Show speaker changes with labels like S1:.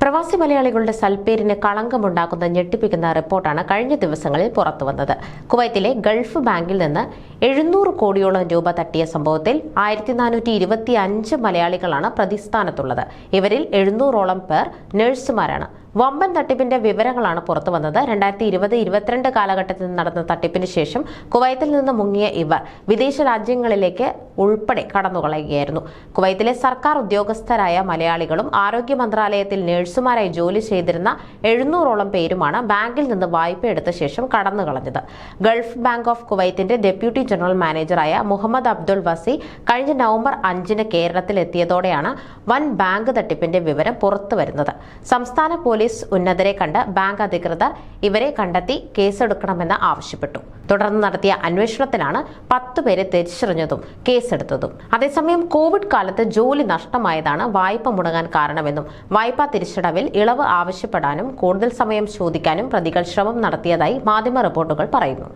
S1: പ്രവാസി മലയാളികളുടെ സൽപ്പേരിന് കളങ്കമുണ്ടാക്കുന്ന ഞെട്ടിപ്പിക്കുന്ന റിപ്പോർട്ടാണ് കഴിഞ്ഞ ദിവസങ്ങളിൽ പുറത്തുവന്നത് കുവൈത്തിലെ ഗൾഫ് ബാങ്കിൽ നിന്ന് എഴുന്നൂറ് കോടിയോളം രൂപ തട്ടിയ സംഭവത്തിൽ ആയിരത്തി നാനൂറ്റി ഇരുപത്തി അഞ്ച് മലയാളികളാണ് പ്രതിസ്ഥാനത്തുള്ളത്. ഇവരിൽ എഴുന്നൂറോളം പേർ നഴ്സുമാരാണ്. വമ്പൻ തട്ടിപ്പിന്റെ വിവരങ്ങളാണ് പുറത്തുവന്നത് രണ്ടായിരത്തി ഇരുപത് ഇരുപത്തിരണ്ട് കാലഘട്ടത്തിൽ നടന്ന തട്ടിപ്പിന് ശേഷം കുവൈത്തിൽ നിന്ന് മുങ്ങിയ ഇവർ വിദേശ രാജ്യങ്ങളിലേക്ക് ഉൾപ്പെടെ കടന്നുകളയുകയായിരുന്നു. കുവൈത്തിലെ സർക്കാർ ഉദ്യോഗസ്ഥരായ മലയാളികളും ആരോഗ്യ മന്ത്രാലയത്തിൽ നഴ്സുമാരായി ജോലി ചെയ്തിരുന്ന എഴുന്നൂറോളം പേരുമാണ് ബാങ്കിൽ നിന്ന് വായ്പ എടുത്ത ശേഷം കടന്നുകളഞ്ഞത്. ഗൾഫ് ബാങ്ക് ഓഫ് കുവൈത്തിന്റെ ഡെപ്യൂട്ടി ജനറൽ മാനേജറായ മുഹമ്മദ് അബ്ദുൾ വസി കഴിഞ്ഞ നവംബർ അഞ്ചിന് കേരളത്തിൽ എത്തിയതോടെയാണ് വൻ ബാങ്ക് തട്ടിപ്പിന്റെ വിവരം പുറത്തുവരുന്നത്. സംസ്ഥാന പോലീസ് ഉന്നതരെ കണ്ട് ബാങ്ക് അധികൃതർ ഇവരെ കണ്ടെത്തി കേസെടുക്കണമെന്ന് ആവശ്യപ്പെട്ടു. തുടർന്ന് നടത്തിയ അന്വേഷണത്തിലാണ് പത്തുപേരെ തിരിച്ചറിഞ്ഞതും തിരിച്ചറിഞ്ഞതും കേസെടുത്തതും. അതേസമയം കോവിഡ് കാലത്ത് ജോലി നഷ്ടമായതാണ് വായ്പ മുടങ്ങാൻ കാരണമെന്നും വായ്പാ തിരിച്ചടവിൽ ഇളവ് ആവശ്യപ്പെടാനും കൂടുതൽ സമയം ചോദിക്കാനും പ്രതികൾ ശ്രമം നടത്തിയതായി മാധ്യമ റിപ്പോർട്ടുകൾ പറയുന്നു.